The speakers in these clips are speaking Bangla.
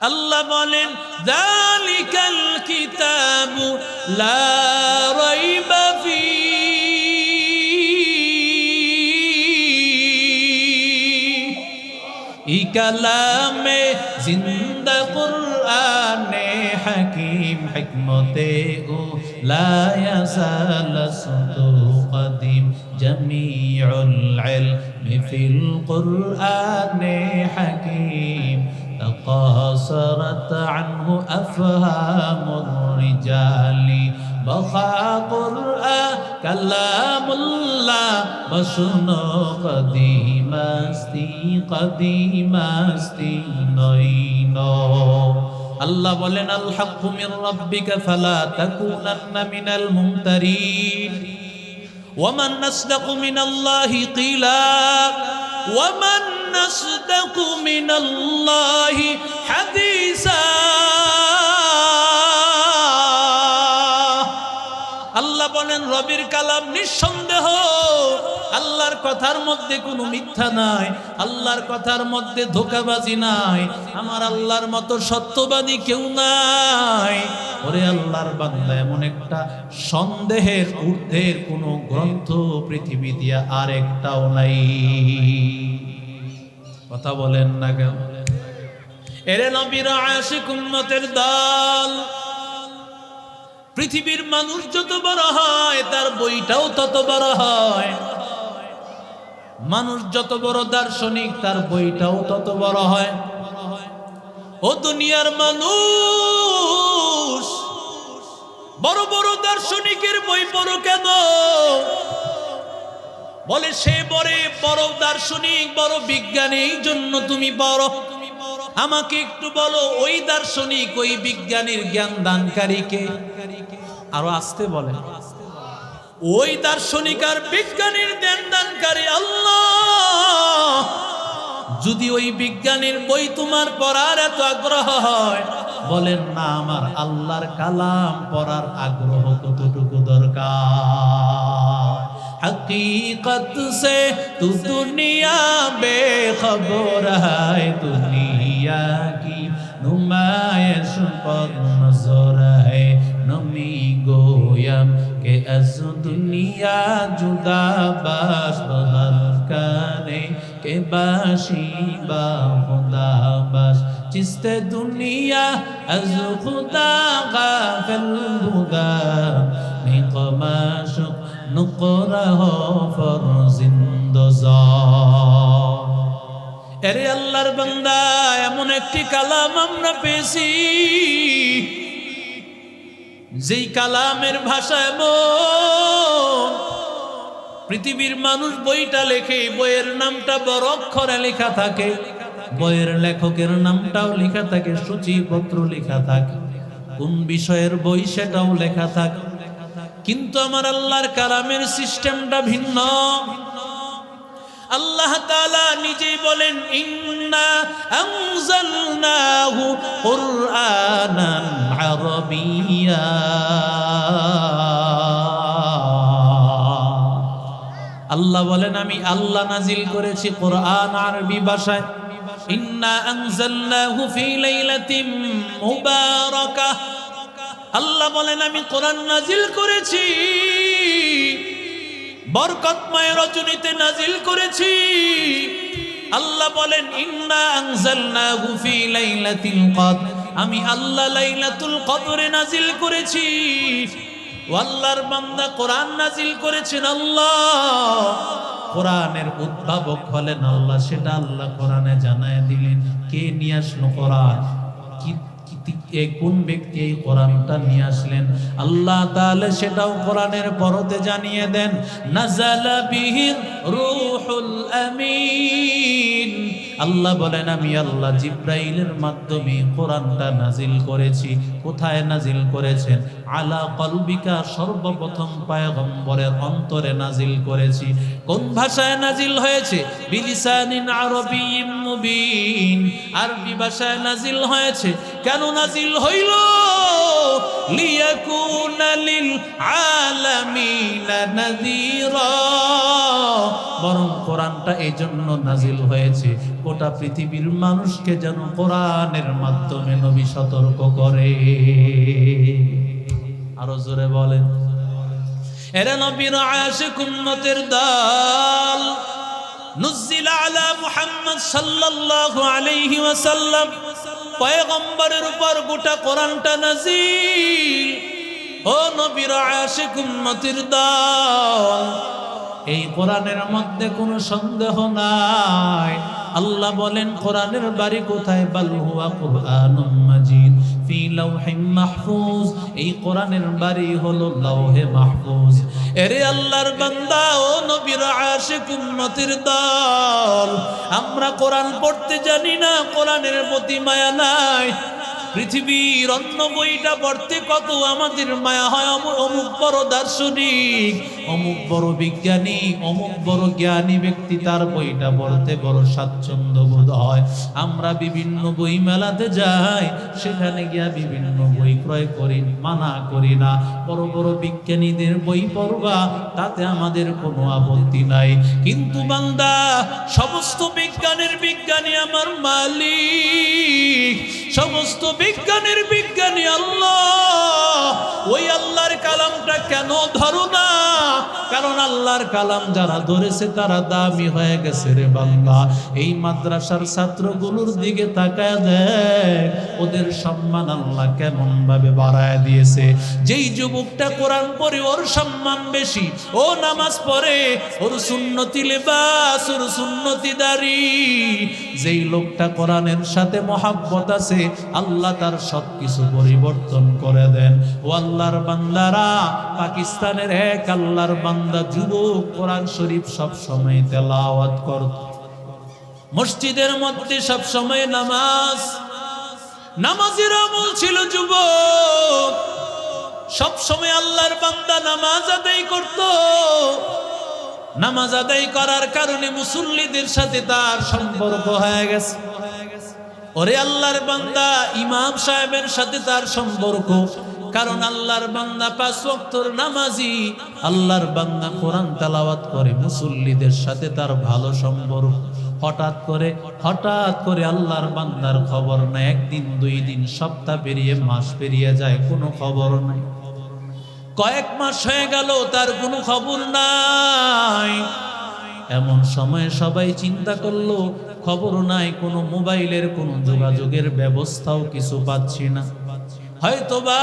আল্লাহ বলেন জালিকাল কিতাবু লা রাইবা ফি ই কালামে জিন্দা কুরআনে হাকিম হিকমতে ও লা ইয়াসাল সুতু قديم جميع العلم في القرآن حكيم تقاصرت عنه أفهام الرجال بقى قرآن كلام الله بسنو قديم استي قديم استي نينو আল্লাহ বলেন আল হাক্কু মির রাব্বিকা ফালা তাকুনান্না মিনাল মুমতারিন ওয়ামান নাসদাকু মিনাল্লাহি কিলা ওয়ামান নাসদাকু মিনাল্লাহি হাদিসা আল্লাহ বলেন, রবির কালাম নিঃসন্দেহ। আল্লাহর কথার মধ্যে কোনো মিথ্যা নাই, আল্লাহর কথার মধ্যে ধোকাবাজি নাই, আমার আল্লাহর মতো সত্যবাদী কেউ নাই। ওরে আল্লাহর বান্দা, এমন একটা সন্দেহের, ঊর্ধ্বের কোনো গ্রন্থ পৃথিবী দিয়া আর একটাও নাই। কথা বলেন না কেন? এরে নবীর আশিক উম্মতের দল, পৃথিবীর মানুষ যত বড় হয়, তার বইটাও তত বড় হয়। মানুষ যত বড় দার্শনিক, তার বইটাও তত বড় হয়। ও দুনিয়ার মানুষ, বড় বড় দার্শনিকের বই পড়ো কেন? বলে, সে বড় বড় দার্শনিক, বড় বিজ্ঞানী, এই জন্য তুমি বড় আমাকে একটু বলো, ওই দার্শনিক, ওই বিজ্ঞানীর জ্ঞান দানকারীকে আরও আসতে বলে, ওই দার্শনিক আর বিজ্ঞানীর জ্ঞান দানকারী আল্লাহ। যদি ওই বিজ্ঞানীর বই তোমার পড়ার এত আগ্রহ হয় বলেন না, আমার আল্লাহর কালাম পড়ার আগ্রহ কতটুকু দরকার? हकीकत से तू दुनिया बेखबर है दुनिया की नुमाइश पर नजर है नमी गोयम के अज दुनिया जुदा बाश बदल करे के बाशी बा खुदा बाश चिस्ते दुनिया अज खुदा गाफिल हुदा نقرها فرزند এরে আল্লাহর বান্দা, এমন একটি কালাম আমরা পেয়েছি। যেই কালামের ভাষা এমন, পৃথিবীর মানুষ বইটা লেখে, বইয়ের নামটা বড় অক্ষরে লেখা থাকে, বইয়ের লেখকের নামটাও লেখা থাকে সূচিপত্র লেখা থাকে, কোন বিষয়ের বই সেটাও লেখা থাকে। কিন্তু আমার আল্লাহর কালামের সিস্টেমটা ভিন্ন। আল্লাহ তাআলা নিজেই বলেন, ইন্না আনজালনাহু কুরআনান আরাবিয়্যা আল্লাহ বলেন, আমি আল্লাহ নাজিল করেছি কোরআন আরবি ভাষায়। ইন্না আনজালনাহু ফি লাইলাতিন মুবারাকাহ। আল্লাহ বলেন, আমি কোরআন নাজিল করেছি বরকতময় রজনীতে নাজিল করেছি। আল্লাহ বলেন, ইন্না আমি আল্লাহ লাইলাতুল কদরে নাজিল করেছি। আল্লাহর বান্দা, কোরআন নাজিল করেছেন আল্লাহ। কোরআনের উদ্ভাবক হলেন আল্লাহ, সেটা আল্লাহ কোরআনে জানায় দিলেন। কে নিয়ে আসলো কোরআন? এ কোন ব্যক্তি এই কোরআনটা নিয়ে আসলেন? আল্লাহ তাহলে সেটাও কোরআনের পরতে জানিয়ে দেন নাজালা বিহির রুহুল আমিন। আল্লাহ বলেন, আমি আল্লাহ জিব্রাইলের মাধ্যমে কোরআনটা নাজিল করেছি। কোথায় নাজিল করেছেন? আলা কলবিকা সর্বপ্রথম পায়গম্বরের অন্তরে নাজিল করেছি। কোন ভাষায় নাজিল হয়েছে? বিলিসানিন আরবিয়্যিম মুবিন। আরবি ভাষায় নাজিল হয়েছে। কেন নাজিল হইল? লিয়াকুনা লিল আলামিনা নাযীরা। বরং কোরআনটা এই জন্য নাজিল হয়েছে। গোটা পৃথিবীর মানুষকে যেন কোরআনের মাধ্যমে নবী সতর্ক করে। আরও জোরে বলেন। এরা নবীর আয়াসে কুন্নতের দল নুজিল আলা মুহাম্মদ সাল্লাল্লাহু আলাইহি ওয়াসাল্লাম, পয়গম্বরের উপর গোটা কোরআনটা নাজিল ও নবীর আয়াসে কুন্নতির দল, এই কোরআনের মধ্যে কোনো সন্দেহ নাই। আল্লাহ বলেন, কোরআনের বাড়ি কোথায়? বাল হুয়া কুরআনুম মাজিদ ফি লাউহিম মাহফুজ। এই কোরআনের বাড়ি হলো লাউহে মাহফুজ। এরে আল্লাহর বান্দা, ও নবীর আশিক উম্মতের দল, আমরা কোরআন পড়তে জানি না, কোরআনের প্রতি মায়া নাই। পৃথিবীর অন্য বইটা পড়তে কত আমাদের মায়া হয়? অমু- অমুক বড় দার্শনিক, অমুক বড় বিজ্ঞানী, অমুক বড় জ্ঞানী ব্যক্তি তার বইটা পড়তে বড় স্বাচ্ছন্দ্য বোধ হয়। আমরা বিভিন্ন বই মেলাতে যাই, সেখানে গিয়া বিভিন্ন বই ক্রয় করি, মানা করি না। বড় বড় বিজ্ঞানীদের বই পড়বা, তাতে আমাদের কোনো আপত্তি নাই। কিন্তু বান্দা, সমস্ত বিজ্ঞানের বিজ্ঞানী আমার মালিক, সমস্ত বিজ্ঞানের বিজ্ঞানী আল্লাহ। ওই আল্লাহর কালামটা কেন ধরো না? কারণ আল্লাহর কালাম যারা ধরেছে তারা দামি হয়ে গেছে রে বাংলা এই মাদ্রাসার ছাত্রগুলোর দিকে তাকায় দেখ, ওদের সম্মান আল্লাহ কেমন ভাবে বাড়ায় দিয়েছে। যেই যুবকটা কোরআন পড়ে ওর সম্মান বেশি, ও নামাজ পড়ে, ওর সুন্নতি লেবাস, ওর সুন্নতি দাড়ি। যেই লোকটা কোরআনের সাথে মহাব্বত আছে, আল্লাহ তার সবকিছু পরিবর্তন করে দেন। ও আল্লাহর বান্দারা, পাকিস্তানের এক আল্লাহর বান্দা যুবক কোরআন শরীফ সব সময় তেলাওয়াত করত মসজিদের মধ্যে সব সময় নামাজ। নামাজের আমল ছিল যুবক। সব সময় আল্লাহর বান্দা নামাজ আদায় করত। নামাজ আদায় করার কারণে মুসল্লিদের সাথে তার সম্পর্ক হয়ে গেছে। ওরে আল্লাহর বান্দা, ইমাম সাহেবের সাথে তার সম্পর্ক। কারণ আল্লাহর বান্দা পাঁচ ওয়াক্তর নামাজি, আল্লাহর বান্দা কোরআন তেলাওয়াত করে, মুসল্লিদের সাথে তার ভালো সম্পর্ক। হঠাৎ করে হঠাৎ করে আল্লাহর বান্দার খবর নাই একদিন, দুই দিন, সপ্তাহ পেরিয়ে, মাস পেরিয়ে যায়, কোনো খবর নাই। কয়েক মাস হয়ে গেল, তার কোনো খবর নাই। এমন সময় সবাই চিন্তা করল খবর নাই, কোনো মোবাইলের, কোনো যোগাযোগের ব্যবস্থাও কিছু পাচ্ছি না। হয়তোবা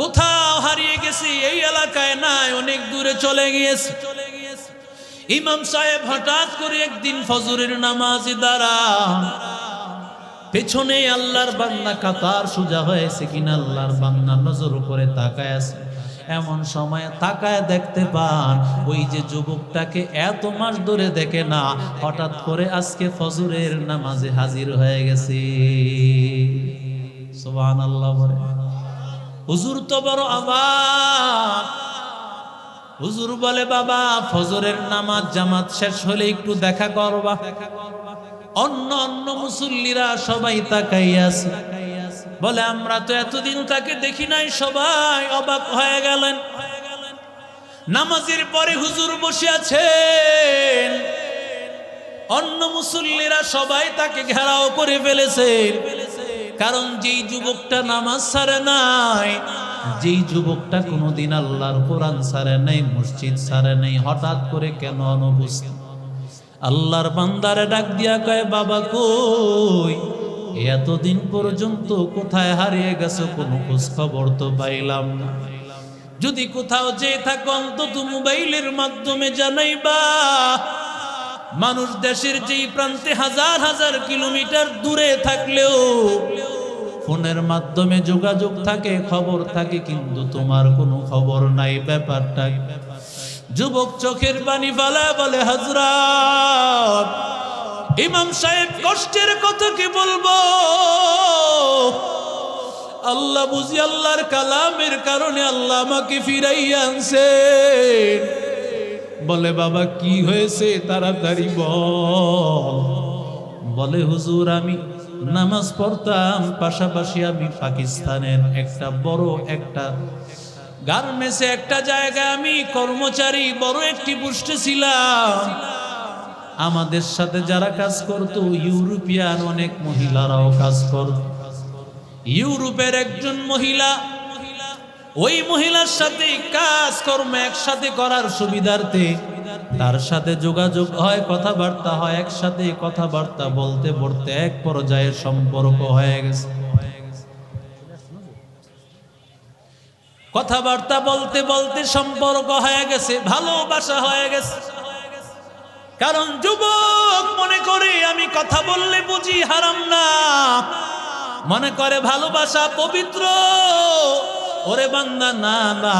কোথাও হারিয়ে গেছি, এই এলাকায় নাই, অনেক দূরে চলে গিয়েছে। ইমাম সাহেব হঠাৎ করে একদিন ফজরের নামাজে দাঁড়ান। পেছনে আল্লাহর বান্না কাতার সোজা হয়েছে কিনা, আল্লাহর বান্দা নজর করে তাকায় আছে। এমন সময় তাকায় দেখতে পান, ওই যে যুবকটাকে এত মাস ধরে দেখে না, হঠাৎ করে আজকে ফজরের নামাজে হাজির হয়ে গেছে। সুবহান আল্লাহ হুজুর তো বড় আবার হুজুর বলে, বাবা, ফজরের নামাজ জামাত শেষ হলে একটু দেখা করবা। অন্য অন্য মুসল্লিরা সবাই তাকাই আছে। বলে, আমরা তো এতদিন তাকে দেখি নাই, সবাই অবাক হয়ে গেলেন। নামাজের পরে হুজুর বসে আছেন। অন্য মুসল্লিরা সবাই তাকে ঘেরাও করে ফেলেছেন। কারণ যেই যুবকটা নামাজ ছাড়ে নাই, যেই যুবকটা কোনোদিন আল্লাহর কোরআন ছাড়ে নাই, মসজিদ ছাড়ে নাই, হঠাৎ করে কেন অনুপস্থিত আল্লাহর বান্দারে ডাক দিয়া কয়, বাবা কই? এতদিন পর্যন্ত কোথায় হারিয়ে গেছো কোনো খোঁজ খবর তো পাইলাম। না যদি কোথাও যে থাকো অন্তত মোবাইলের মাধ্যমে জানাইবা। মানুষ দেশের যেই প্রান্তে হাজার হাজার কিলোমিটার দূরে থাকলেও ফোনের মাধ্যমে যোগাযোগ থাকে, খবর থাকে, কিন্তু তোমার কোনো খবর নাই ব্যাপারটা যুবক চোখের পানি ফালা বলে হজরত ইমাম সাহেব কষ্টের কথা কি বলব? আল্লাহ বুঝি আল্লাহর কালামের কারণে আল্লাহ আমাকে ফিরাইয়া আনছেন বলে, বাবা, কি হয়েছে? তাড়াতাড়ি বল, হুজুর, আমি নামাজ পড়তাম, পাশাপাশি আমি পাকিস্তানের একটা বড় একটা গার্মেন্টসে একটা জায়গায় আমি কর্মচারী, বড় একটি পোস্টে ছিলাম। আমাদের সাথে যারা কাজ করতো, ইউরোপিয়ান অনেক মহিলারাও কাজ করত ইউরোপের একজন মহিলা, ওই মহিলার সাথে কাজকর্ম একসাথে করার সুবিধার্থে তার সাথে যোগাযোগ হয়, কথাবার্তা হয়, একসাথে কথাবার্তা বলতে বলতে এক পর্যায়ে সম্পর্ক হয়ে গেছে। কথাবার্তা বলতে বলতে সম্পর্ক হয়ে গেছে, ভালোবাসা হয়ে গেছে। কারণ যুবক মনে করে আমি কথা বললে বুঝি হারাম না। মনে করে ভালোবাসা পবিত্র। ওরে বান্দা, না না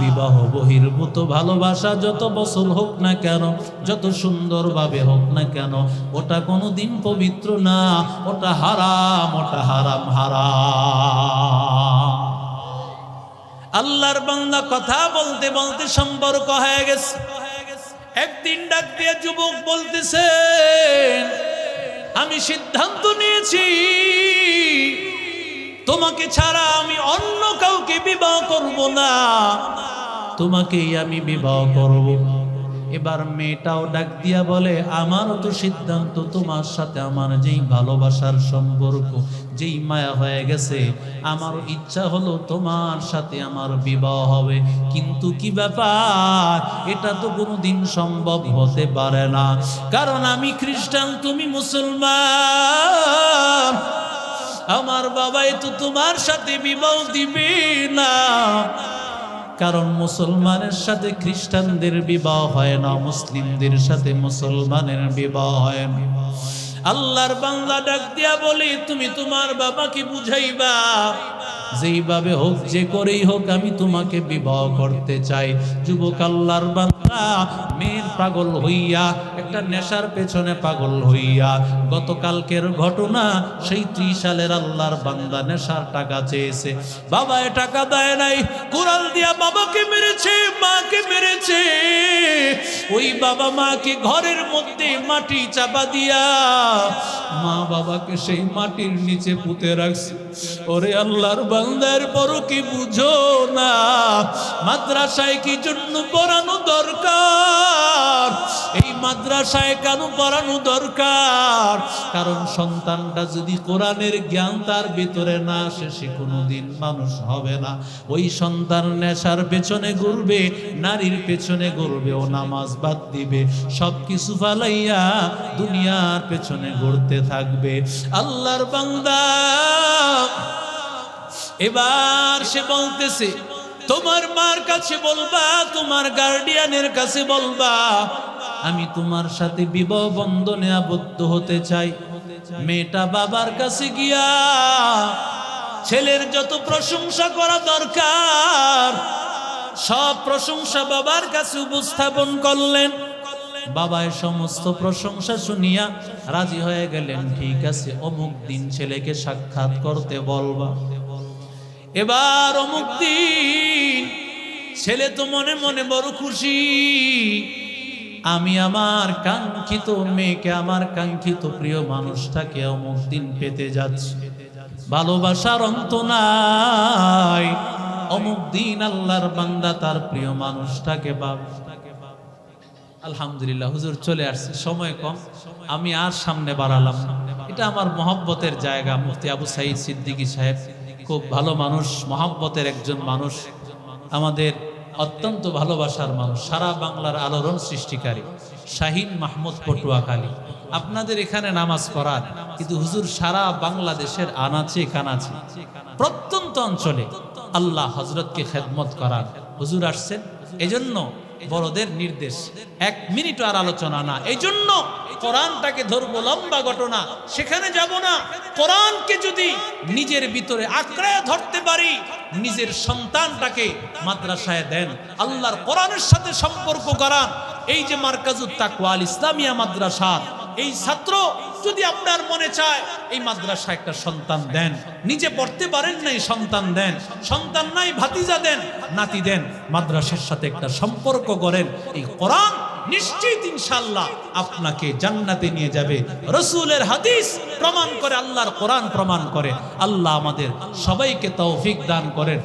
বিবাহ বহির্ভূত ভালোবাসা যত বছর হোক না কেন, যত সুন্দরভাবে হোক না কেন, ওটা কোনো দিন পবিত্র না, ওটা হারাম ওটা হারাম হারাম। আল্লাহর বান্দা কথা বলতে বলতে সম্পর্ক হয়ে গেছে। একদিন ডাক দিয়ে যুবক বলতেছেন আমি সিদ্ধান্ত নিয়েছি। তোমাকে ছাড়া আমি অন্য কাউকে বিবাহ করব না। তোমাকেই আমি বিবাহ করব। এবার মেয়েটাও ডাক দিয়া বলে, আমারও তো সিদ্ধান্ত তোমার সাথে, আমার যেই ভালোবাসার সম্পর্ক, যেই মায়া হয়ে গেছে, আমারও ইচ্ছা হলো তোমার সাথে আমার বিবাহ হবে। কিন্তু কি ব্যাপার? এটা তো কোনোদিন সম্ভব হতে পারে না। কারণ আমি খ্রিস্টান, তুমি মুসলমান। আমার বাবাই তো তোমার সাথে বিবাহ দিবে না। কারণ মুসলমানের সাথে খ্রিস্টানদের বিবাহ হয় না, মুসলিমদের সাথে মুসলমানের বিবাহ হয় না। আল্লাহর বাংলা ডাক দিয়া বলি, তুমি তোমার বাবাকে বুঝাইবা যেইভাবে হোক, যে করেই হোক, আমি তোমাকে বিবাহ করতে চাই। যুবক আল্লাহর বান্দা, মেয়ের পাগল হইয়া, একটা নেশার পেছনে পাগল হইয়া, গতকালকের ঘটনা, সেই ত্রিশ সালের আল্লাহর বান্দা নেশার টাকা চেয়েছে। বাবা, এ টাকা দেয় নাই। কুড়াল দিয়া বাবাকে মেরেছে, মাকে মেরেছে। ওই বাবা মাকে ঘরের মধ্যে মাটি চাপা দিয়া মা বাবাকে সেই মাটির নিচে পুঁতে রাখছে। ওরে আল্লাহর বান্দার পর কি বুঝো না? মাদ্রাসায় কি জন্য পড়ানো দরকার? এই মাদ্রাসায় কেন পড়ানো দরকার? কারণ সন্তানটা যদি কোরআনের জ্ঞান তার ভিতরে না আসে, সে কোনোদিন মানুষ হবে না। ওই সন্তান নেশার পেছনে ঘুরবে, নারীর পেছনে ঘুরবে, ও নামাজ বাদ দিবে। সব কিছু ফালাইয়া দুনিয়ার পেছনে ঘুরতে থাকবে। আল্লাহর বান্দা। এবার সে বলতেছে, তোমার মার কাছে বলবা, তোমার গার্ডিয়ানের কাছে বলবা। আমি তোমার সাথে বিবাহ বন্ধনে আবদ্ধ হতে চাই। মেয়েটা বাবার কাছে গিয়া ছেলের যত প্রশংসা করা দরকার, সব প্রশংসা বাবার কাছে উপস্থাপন করলেন। বাবা এ সমস্ত প্রশংসা শুনিয়া রাজি হয়ে গেলেন, ঠিক আছে, অমুক দিন ছেলেকে সাক্ষাৎ করতে বলবা। এবার অমুক দিন ছেলে তো মনে মনে বড় খুশি। আমি আমার কাঙ্ক্ষিত মেয়েকে, আমার কাঙ্ক্ষিত প্রিয় মানুষটাকে অমুক দিন পেতে যাচ্ছি। ভালোবাসার অন্ত নাই। অমুক দিন আল্লাহর বান্দা তার প্রিয় মানুষটাকে পাবে। আলহামদুলিল্লাহ, হুজুর চলে আসছে, সময় কম, আমি আর সামনে বাড়ালাম এটা আমার মহব্বতের জায়গা, মুফতি আবু সাইদ সিদ্দিকী সাহেব, খুব ভালো মানুষ, মহব্বতের একজন মানুষ, আমাদের অত্যন্ত ভালোবাসার মানুষ, সারা বাংলার আলোড়ন সৃষ্টিকারী, শাহিন মাহমুদ পটুয়াখালী। আপনাদের এখানে নামাজ পড়ার, কিন্তু হুজুর সারা বাংলাদেশের আনাচে কানাচে, প্রত্যন্ত অঞ্চলে আল্লাহ হজরতকে খেদমত করার হুজুর আসছেন। এজন্য বড়দের নির্দেশ। এক মিনিট আর আলোচনা না। এই জন্য কোরআনটাকে ধরবো লম্বা ঘটনা। সেখানে যাব না। কোরআনকে যদি নিজের ভিতরে আঁকড়ায় ধরতে পারি, নিজের সন্তানটাকে মাদ্রাসায় দেন। আল্লাহর কোরআনের সাথে সম্পর্ক করা এই যে মার্কাজুত তাকওয়াল ইসলামিয়া মাদ্রাসা, এই ছাত্র যদি আপনার মনে চায়, এই মাদ্রাসা একটা সন্তান দেন। নিজে পড়তে পারেন নাই, সন্তান দেন। সন্তান নাই, ভাতিজা দেন, নাতি দেন। মাদ্রাসার সাথে একটা সম্পর্ক করেন এই কোরআন নিশ্চিত ইনশাল্লাহ আপনাকে জান্নাতে নিয়ে যাবে। রসুলের হাদিস প্রমাণ করে, আল্লাহর কোরআন প্রমাণ করে। আল্লাহ আমাদের সবাইকে তৌফিক দান করেন।